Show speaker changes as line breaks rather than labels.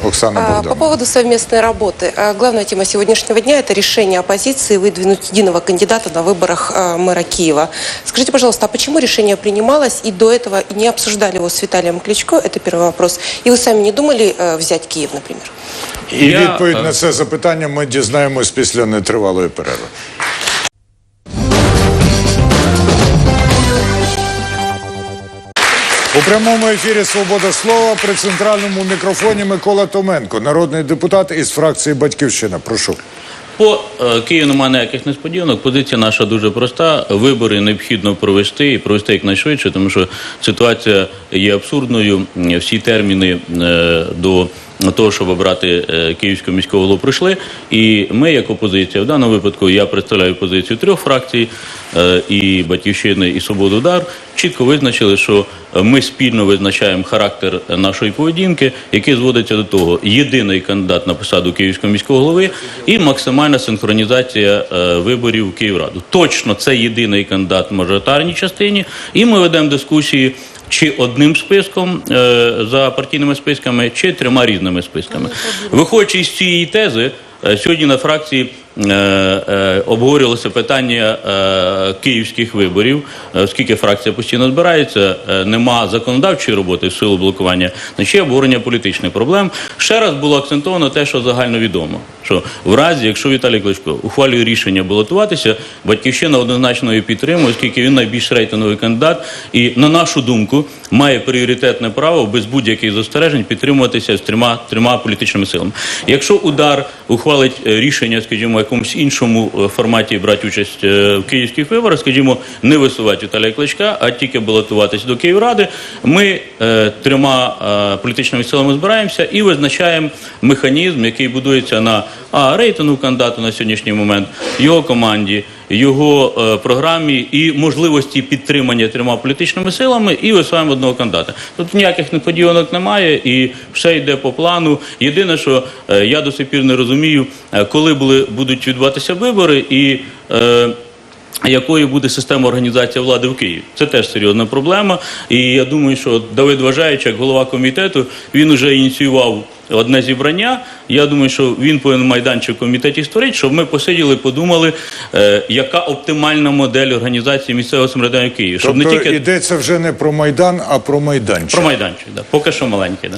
Оксана
А, По
Богданова.
поводу совместной работы. А, Главная тема сегодняшнего дня – это решение оппозиции выдвинуть единого кандидата на выборах а, мэра Киева. Скажите, пожалуйста, а почему решение принималось и до этого не обсуждали его с Виталием Кличко? Это первый вопрос. И вы сами не думали э, взять Киев, например?
І
Я,
відповідь
е,
на це запитання ми дізнаємось після нетривалої перерви. У прямому ефірі Свобода слова при центральному мікрофоні Микола Томенко, народний депутат із фракції Батьківщина. Прошу.
По е, Києву немає ніяких несподіванок. Позиція наша дуже проста. Вибори необхідно провести і провести якнайшвидше, тому що ситуація є абсурдною. Всі терміни е, до того, щоб обрати е, київського міського голову, пройшли. І ми, як опозиція, в даному випадку я представляю позицію трьох фракцій е, і батьківщини, і свободу удар. Чітко визначили, що ми спільно визначаємо характер нашої поведінки, який зводиться до того: єдиний кандидат на посаду київського міського голови і максимальна синхронізація е, виборів в Київраду. Точно це єдиний кандидат в мажоритарній частині, і ми ведемо дискусії. Чи одним списком е, за партійними списками, чи трьома різними списками, виходячи з цієї тези, е, сьогодні на фракції е, е, обговорювалося питання е, київських виборів, оскільки фракція постійно збирається, е, нема законодавчої роботи в силу блокування, значить обговорення політичних проблем. Ще раз було акцентовано те, що загальновідомо, що в разі, якщо Віталій Кличко ухвалює рішення балотуватися, батьківщина однозначно її підтримує, оскільки він найбільш рейтинговий кандидат, і на нашу думку має пріоритетне право без будь-яких застережень підтримуватися з трьома трьома політичними силами. Якщо удар ухвалить е, рішення, скажімо, якомусь іншому е, форматі брати участь е, в київських виборах, скажімо, не висувати Віталія Кличка, а тільки балотуватися до Київради, ми трьома політичними силами збираємося і визначаємо механізм, який будується на а, рейтингу кандидата на сьогоднішній момент, його команді, його е, програмі і можливості підтримання трьома політичними силами, і висуваємо одного кандидата. Тут ніяких неподіванок немає, і все йде по плану. Єдине, що е, я до сих пір не розумію, е, коли були будуть відбуватися вибори і. Е, якою буде система організації влади в Києві? Це теж серйозна проблема. І я думаю, що Давид Вважаючи, як голова комітету, він вже ініціював одне зібрання. Я думаю, що він повинен майданчик в комітеті створити, щоб ми посиділи, подумали, е, яка оптимальна модель організації місцевого самоврядування в Києві. Щоб
Тобто
не тільки
йдеться вже не про Майдан, а про майданчик.
про майданчик, да. поки що маленький. Да.